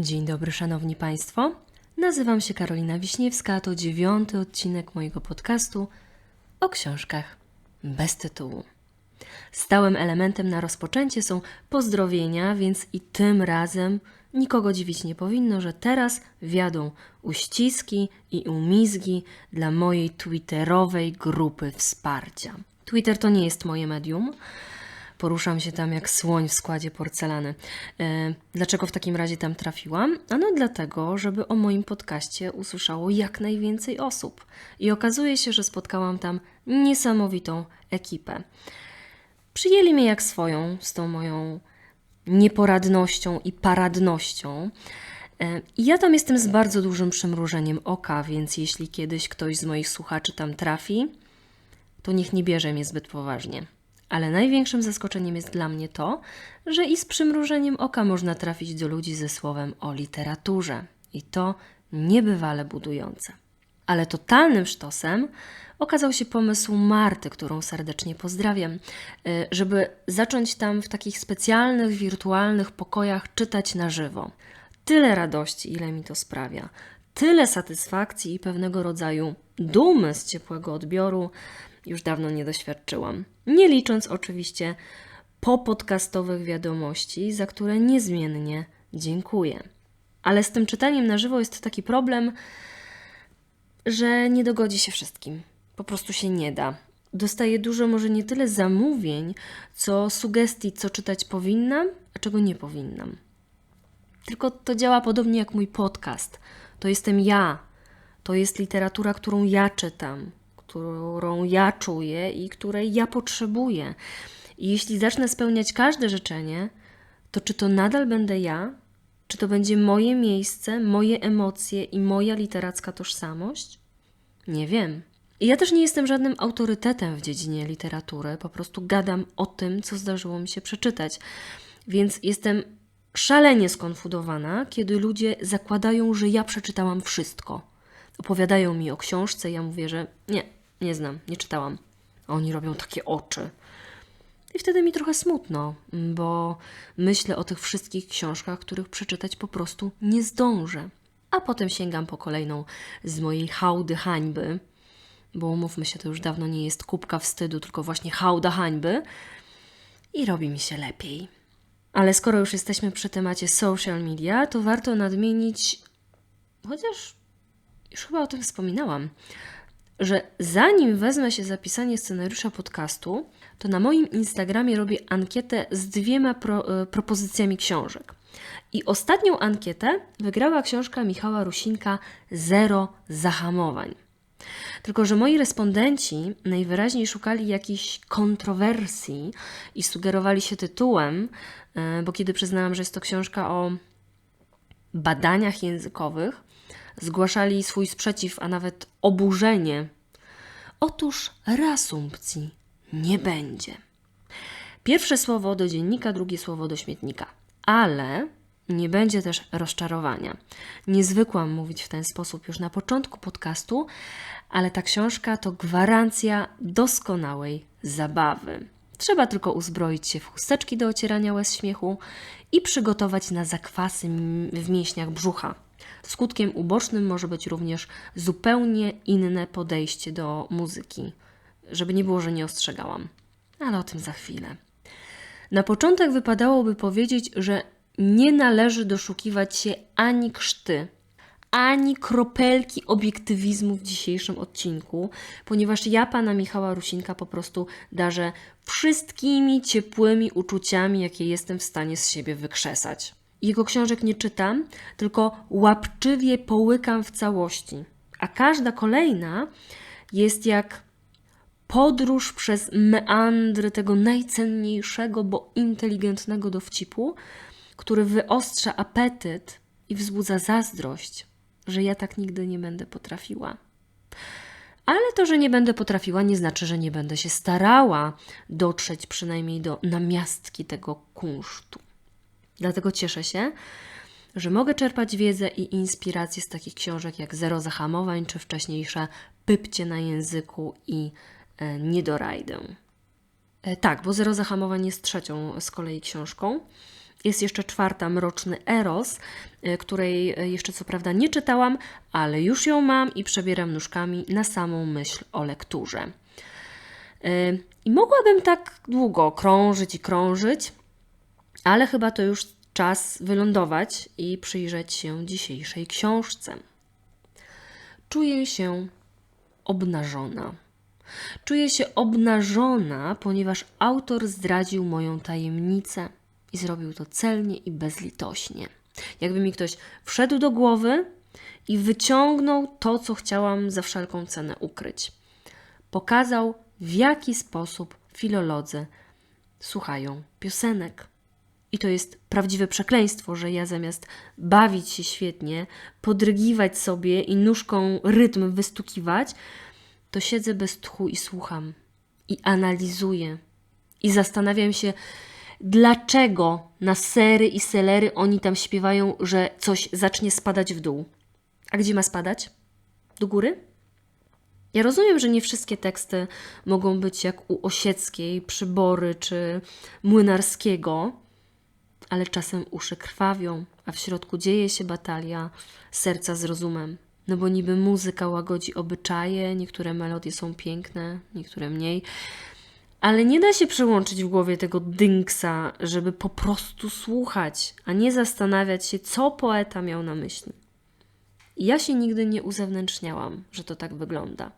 Dzień dobry, szanowni państwo. Nazywam się Karolina Wiśniewska, to dziewiąty odcinek mojego podcastu o książkach bez tytułu. Stałym elementem na rozpoczęcie są pozdrowienia, więc i tym razem nikogo dziwić nie powinno, że teraz wiadą uściski i umizgi dla mojej twitterowej grupy wsparcia. Twitter to nie jest moje medium. Poruszam się tam jak słoń w składzie porcelany. E, dlaczego w takim razie tam trafiłam? Ano dlatego, żeby o moim podcaście usłyszało jak najwięcej osób. I okazuje się, że spotkałam tam niesamowitą ekipę. Przyjęli mnie jak swoją, z tą moją nieporadnością i paradnością. E, ja tam jestem z bardzo dużym przymrużeniem oka, więc jeśli kiedyś ktoś z moich słuchaczy tam trafi, to niech nie bierze mnie zbyt poważnie. Ale największym zaskoczeniem jest dla mnie to, że i z przymrużeniem oka można trafić do ludzi ze słowem o literaturze. I to niebywale budujące. Ale totalnym sztosem okazał się pomysł Marty, którą serdecznie pozdrawiam, y, żeby zacząć tam w takich specjalnych, wirtualnych pokojach czytać na żywo. Tyle radości, ile mi to sprawia, tyle satysfakcji i pewnego rodzaju dumy z ciepłego odbioru już dawno nie doświadczyłam. Nie licząc oczywiście popodcastowych wiadomości, za które niezmiennie dziękuję. Ale z tym czytaniem na żywo jest taki problem, że nie dogodzi się wszystkim. Po prostu się nie da. Dostaję dużo, może nie tyle zamówień, co sugestii, co czytać powinnam, a czego nie powinnam. Tylko to działa podobnie jak mój podcast. To jestem ja. To jest literatura, którą ja czytam, którą ja czuję i której ja potrzebuję. I jeśli zacznę spełniać każde życzenie, to czy to nadal będę ja? Czy to będzie moje miejsce, moje emocje i moja literacka tożsamość? Nie wiem. I ja też nie jestem żadnym autorytetem w dziedzinie literatury, po prostu gadam o tym, co zdarzyło mi się przeczytać. Więc jestem szalenie skonfudowana, kiedy ludzie zakładają, że ja przeczytałam wszystko. Opowiadają mi o książce, ja mówię, że nie, nie znam, nie czytałam. A oni robią takie oczy. I wtedy mi trochę smutno, bo myślę o tych wszystkich książkach, których przeczytać po prostu nie zdążę. A potem sięgam po kolejną z mojej hałdy hańby, bo umówmy się, to już dawno nie jest kubka wstydu, tylko właśnie hałda hańby i robi mi się lepiej. Ale skoro już jesteśmy przy temacie social media, to warto nadmienić, chociaż już chyba o tym wspominałam, że zanim wezmę się za pisanie scenariusza podcastu, to na moim Instagramie robię ankietę z dwiema pro, e, propozycjami książek. I ostatnią ankietę wygrała książka Michała Rusinka Zero zahamowań. Tylko, że moi respondenci najwyraźniej szukali jakiejś kontrowersji i sugerowali się tytułem, e, bo kiedy przyznałam, że jest to książka o badaniach językowych, zgłaszali swój sprzeciw, a nawet oburzenie. Otóż reasumpcji nie będzie. Pierwsze słowo do dziennika, drugie słowo do śmietnika. Ale nie będzie też rozczarowania. Nie zwykłam mówić w ten sposób już na początku podcastu, ale ta książka to gwarancja doskonałej zabawy. Trzeba tylko uzbroić się w chusteczki do ocierania łez śmiechu i przygotować na zakwasy w mięśniach brzucha. Skutkiem ubocznym może być również zupełnie inne podejście do muzyki, żeby nie było, że nie ostrzegałam. Ale o tym za chwilę. Na początek wypadałoby powiedzieć, że nie należy doszukiwać się ani krzty, ani kropelki obiektywizmu w dzisiejszym odcinku, ponieważ ja pana Michała Rusinka po prostu darzę wszystkimi ciepłymi uczuciami, jakie jestem w stanie z siebie wykrzesać. Jego książek nie czytam, tylko łapczywie połykam w całości, a każda kolejna jest jak podróż przez meandry tego najcenniejszego, bo inteligentnego dowcipu, który wyostrza apetyt i wzbudza zazdrość, że ja tak nigdy nie będę potrafiła. Ale to, że nie będę potrafiła, nie znaczy, że nie będę się starała dotrzeć przynajmniej do namiastki tego kunsztu. Dlatego cieszę się, że mogę czerpać wiedzę i inspirację z takich książek jak Zero Zahamowań, czy wcześniejsze Pypcie na języku i e, Nie do rajdę. E, tak, bo Zero Zahamowań jest trzecią z kolei książką. Jest jeszcze czwarta, Mroczny Eros, y, której jeszcze co prawda nie czytałam, ale już ją mam i przebieram nóżkami na samą myśl o lekturze. I mogłabym tak długo krążyć i krążyć, ale chyba to już czas wylądować i przyjrzeć się dzisiejszej książce. Czuję się obnażona. Czuję się obnażona, ponieważ autor zdradził moją tajemnicę i zrobił to celnie i bezlitośnie. Jakby mi ktoś wszedł do głowy i wyciągnął to, co chciałam za wszelką cenę ukryć. Pokazał, w jaki sposób filolodzy słuchają piosenek. I to jest prawdziwe przekleństwo, że ja zamiast bawić się świetnie, podrygiwać sobie i nóżką rytm wystukiwać, to siedzę bez tchu i słucham. I analizuję. I zastanawiam się, dlaczego na sery i selery oni tam śpiewają, że coś zacznie spadać w dół. A gdzie ma spadać? Do góry? Ja rozumiem, że nie wszystkie teksty mogą być jak u Osieckiej, Przybory czy Młynarskiego, ale czasem uszy krwawią, a w środku dzieje się batalia serca z rozumem. No bo niby muzyka łagodzi obyczaje, niektóre melodie są piękne, niektóre mniej, ale nie da się przełączyć w głowie tego dynksa, żeby po prostu słuchać, a nie zastanawiać się, co poeta miał na myśli. Ja się nigdy nie uzewnętrzniałam, że to tak wygląda.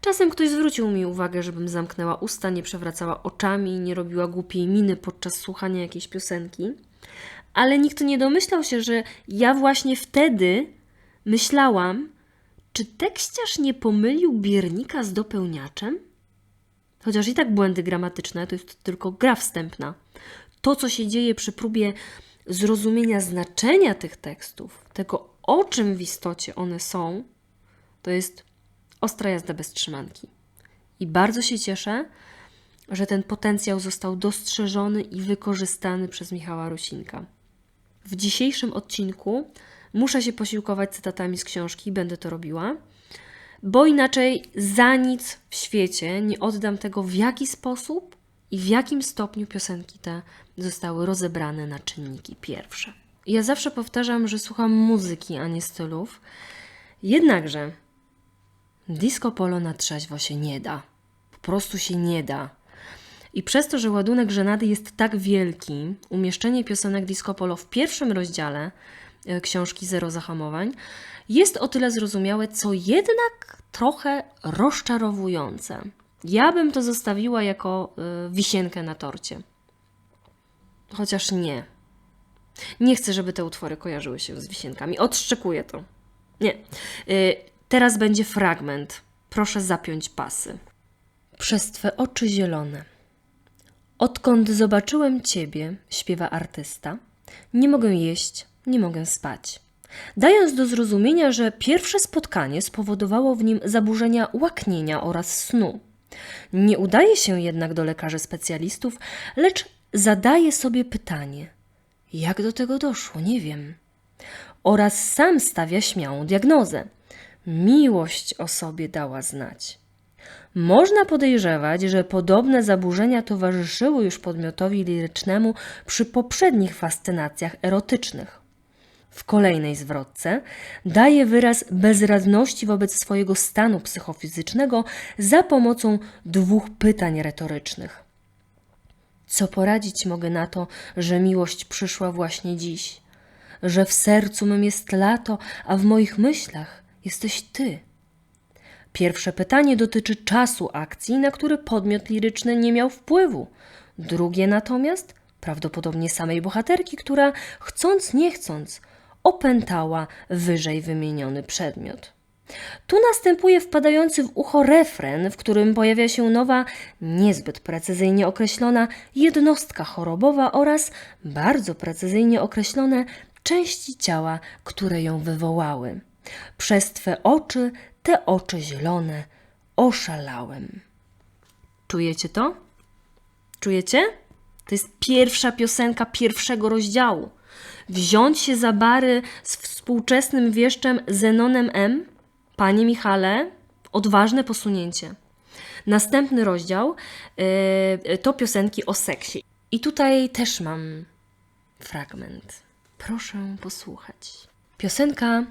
Czasem ktoś zwrócił mi uwagę, żebym zamknęła usta, nie przewracała oczami, nie robiła głupiej miny podczas słuchania jakiejś piosenki, ale nikt nie domyślał się, że ja właśnie wtedy myślałam, czy tekściarz nie pomylił biernika z dopełniaczem? Chociaż i tak błędy gramatyczne to jest tylko gra wstępna. To, co się dzieje przy próbie zrozumienia znaczenia tych tekstów, tego o czym w istocie one są, to jest ostra jazda bez trzymanki. I bardzo się cieszę, że ten potencjał został dostrzeżony i wykorzystany przez Michała Rusinka. W dzisiejszym odcinku muszę się posiłkować cytatami z książki, będę to robiła, bo inaczej za nic w świecie nie oddam tego, w jaki sposób i w jakim stopniu piosenki te zostały rozebrane na czynniki pierwsze. Ja zawsze powtarzam, że słucham muzyki, a nie stylów. Jednakże disco polo na trzeźwo się nie da. Po prostu się nie da. I przez to, że ładunek żenady jest tak wielki, umieszczenie piosenek disco polo w pierwszym rozdziale e, książki Zero Zahamowań jest o tyle zrozumiałe, co jednak trochę rozczarowujące. Ja bym to zostawiła jako y, wisienkę na torcie. Chociaż nie. Nie chcę, żeby te utwory kojarzyły się z wisienkami. Odszczekuję to. Nie. Teraz będzie fragment. Proszę zapiąć pasy. Przez twe oczy zielone. Odkąd zobaczyłem ciebie, śpiewa artysta, nie mogę jeść, nie mogę spać. Dając do zrozumienia, że pierwsze spotkanie spowodowało w nim zaburzenia łaknienia oraz snu. Nie udaje się jednak do lekarzy specjalistów, lecz zadaje sobie pytanie: jak do tego doszło, nie wiem. Oraz sam stawia śmiałą diagnozę. Miłość o sobie dała znać. Można podejrzewać, że podobne zaburzenia towarzyszyły już podmiotowi lirycznemu przy poprzednich fascynacjach erotycznych. W kolejnej zwrotce daje wyraz bezradności wobec swojego stanu psychofizycznego za pomocą dwóch pytań retorycznych. Co poradzić mogę na to, że miłość przyszła właśnie dziś? Że w sercu mym jest lato, a w moich myślach jesteś ty. Pierwsze pytanie dotyczy czasu akcji, na który podmiot liryczny nie miał wpływu. Drugie natomiast prawdopodobnie samej bohaterki, która chcąc nie chcąc opętała wyżej wymieniony przedmiot. Tu następuje wpadający w ucho refren, w którym pojawia się nowa, niezbyt precyzyjnie określona jednostka chorobowa oraz bardzo precyzyjnie określone części ciała, które ją wywołały. Przez twe oczy, te oczy zielone, oszalałem. Czujecie to? Czujecie? To jest pierwsza piosenka pierwszego rozdziału. Wziąć się za bary z współczesnym wieszczem Zenonem M? Panie Michale, odważne posunięcie. Następny rozdział yy, to piosenki o seksie. I tutaj też mam fragment. Proszę posłuchać. Piosenka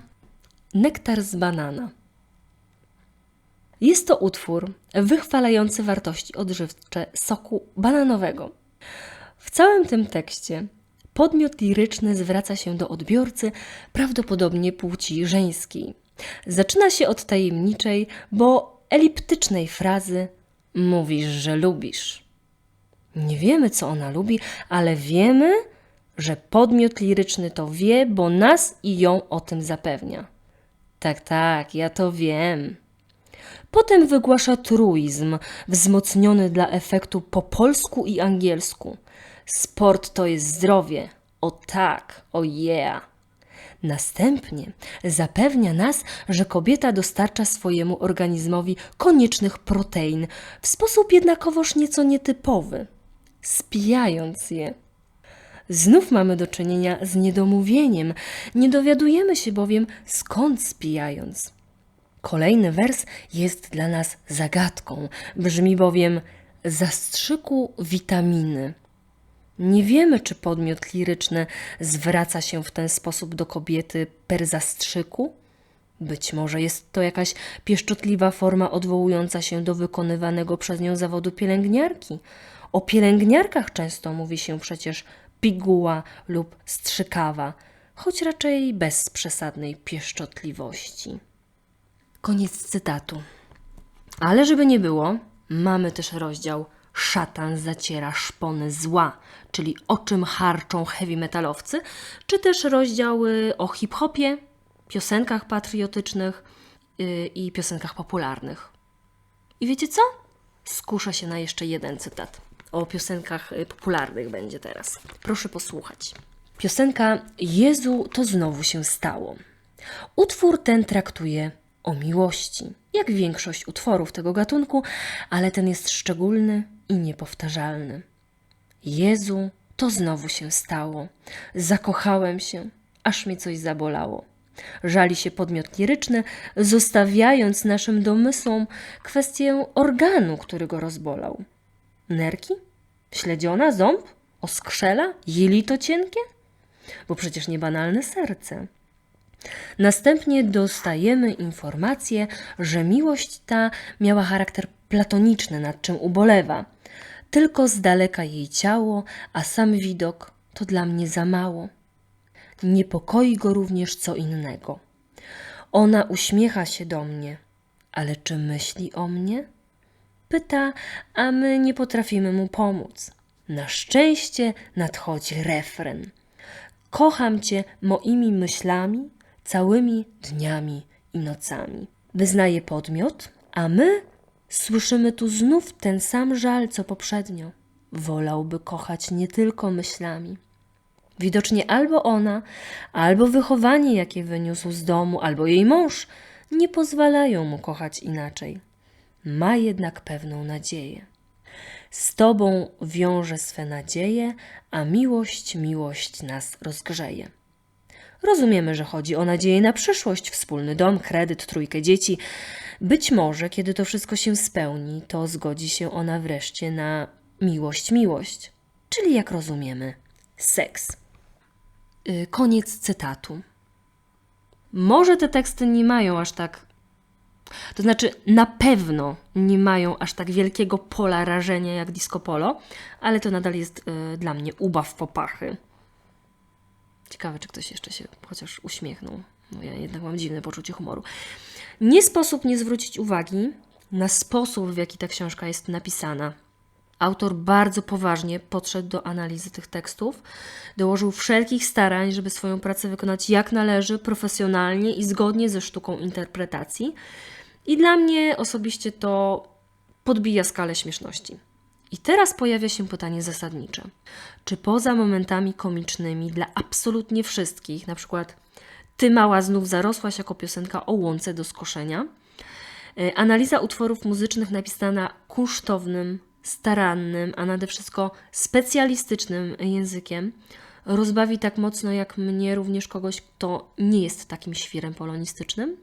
Nektar z banana. Jest to utwór wychwalający wartości odżywcze soku bananowego. W całym tym tekście podmiot liryczny zwraca się do odbiorcy, prawdopodobnie płci żeńskiej. Zaczyna się od tajemniczej, bo eliptycznej frazy Mówisz, że lubisz. Nie wiemy, co ona lubi, ale wiemy, że podmiot liryczny to wie, bo nas i ją o tym zapewnia. Tak, tak, ja to wiem. Potem wygłasza truizm, wzmocniony dla efektu po polsku i angielsku. Sport to jest zdrowie. O tak, o yeah. Następnie zapewnia nas, że kobieta dostarcza swojemu organizmowi koniecznych protein w sposób jednakowoż nieco nietypowy, spijając je. Znów mamy do czynienia z niedomówieniem, nie dowiadujemy się bowiem skąd spijając. Kolejny wers jest dla nas zagadką, brzmi bowiem zastrzyku witaminy. Nie wiemy, czy podmiot liryczny zwraca się w ten sposób do kobiety per zastrzyku. Być może jest to jakaś pieszczotliwa forma odwołująca się do wykonywanego przez nią zawodu pielęgniarki. O pielęgniarkach często mówi się przecież piguła lub strzykawa, choć raczej bez przesadnej pieszczotliwości. Koniec cytatu. Ale żeby nie było, mamy też rozdział Szatan zaciera szpony zła, czyli o czym harczą heavy metalowcy, czy też rozdziały o hip-hopie, piosenkach patriotycznych yy, i piosenkach popularnych. I wiecie co? Skuszę się na jeszcze jeden cytat. O piosenkach y, popularnych będzie teraz. Proszę posłuchać. Piosenka Jezu to znowu się stało. Utwór ten traktuje o miłości, jak większość utworów tego gatunku, ale ten jest szczególny i niepowtarzalny. Jezu, to znowu się stało. Zakochałem się, aż mi coś zabolało. Żali się podmiot liryczny, zostawiając naszym domysłom kwestię organu, który go rozbolał. Nerki? Śledziona? Ząb? Oskrzela? Jelito cienkie? Bo przecież niebanalne serce. Następnie dostajemy informację, że miłość ta miała charakter platoniczny, nad czym ubolewa. Tylko z daleka jej ciało, a sam widok to dla mnie za mało. Niepokoi go również co innego. Ona uśmiecha się do mnie, ale czy myśli o mnie? Pyta, a my nie potrafimy mu pomóc. Na szczęście nadchodzi refren. Kocham cię moimi myślami, całymi dniami i nocami. Wyznaje podmiot, a my słyszymy tu znów ten sam żal, co poprzednio. Wolałby kochać nie tylko myślami. Widocznie albo ona, albo wychowanie, jakie wyniósł z domu, albo jej mąż nie pozwalają mu kochać inaczej. Ma jednak pewną nadzieję. Z Tobą wiąże swe nadzieje, a miłość, miłość nas rozgrzeje. Rozumiemy, że chodzi o nadzieję na przyszłość, wspólny dom, kredyt, trójkę dzieci. Być może, kiedy to wszystko się spełni, to zgodzi się ona wreszcie na miłość, miłość, czyli jak rozumiemy, seks. Yy, koniec cytatu. Może te teksty nie mają aż tak. To znaczy, na pewno nie mają aż tak wielkiego pola rażenia jak disco polo, ale to nadal jest yy, dla mnie ubaw popachy. Ciekawe, czy ktoś jeszcze się chociaż uśmiechnął. No ja jednak mam dziwne poczucie humoru. Nie sposób nie zwrócić uwagi na sposób, w jaki ta książka jest napisana. Autor bardzo poważnie podszedł do analizy tych tekstów, dołożył wszelkich starań, żeby swoją pracę wykonać jak należy, profesjonalnie i zgodnie ze sztuką interpretacji. I dla mnie osobiście to podbija skalę śmieszności. I teraz pojawia się pytanie zasadnicze. Czy poza momentami komicznymi dla absolutnie wszystkich, na przykład Ty mała znów zarosłaś jako piosenka o łące do skoszenia, y, analiza utworów muzycznych napisana kunsztownym, starannym, a nade wszystko specjalistycznym językiem, rozbawi tak mocno jak mnie również kogoś, kto nie jest takim świrem polonistycznym?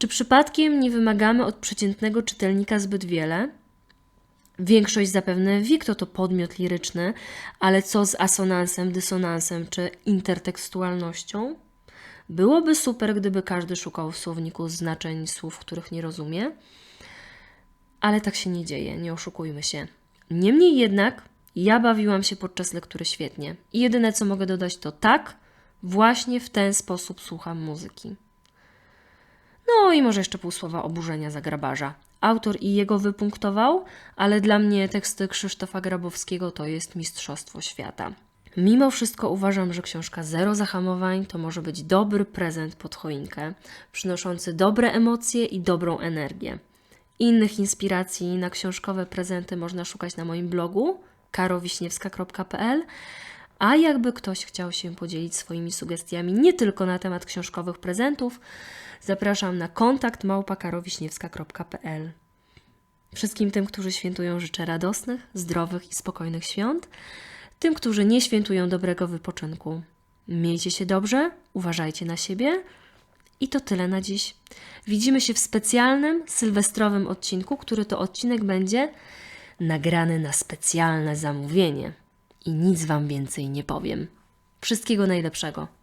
Czy przypadkiem nie wymagamy od przeciętnego czytelnika zbyt wiele? Większość zapewne wie, kto to podmiot liryczny, ale co z asonansem, dysonansem czy intertekstualnością? Byłoby super, gdyby każdy szukał w słowniku znaczeń słów, których nie rozumie, ale tak się nie dzieje, nie oszukujmy się. Niemniej jednak, ja bawiłam się podczas lektury świetnie. I jedyne, co mogę dodać, to tak, właśnie w ten sposób słucham muzyki. No i może jeszcze pół słowa oburzenia za grabarza. Autor i jego wypunktował, ale dla mnie teksty Krzysztofa Grabowskiego to jest mistrzostwo świata. Mimo wszystko uważam, że książka Zero Zahamowań to może być dobry prezent pod choinkę, przynoszący dobre emocje i dobrą energię. Innych inspiracji na książkowe prezenty można szukać na moim blogu karowiśniewska.pl, a jakby ktoś chciał się podzielić swoimi sugestiami nie tylko na temat książkowych prezentów, zapraszam na kontakt małpakarowiśniewska.pl. Wszystkim tym, którzy świętują, życzę radosnych, zdrowych i spokojnych świąt. Tym, którzy nie świętują dobrego wypoczynku. Miejcie się dobrze, uważajcie na siebie. I to tyle na dziś. Widzimy się w specjalnym sylwestrowym odcinku, który to odcinek będzie nagrany na specjalne zamówienie. I nic Wam więcej nie powiem. Wszystkiego najlepszego.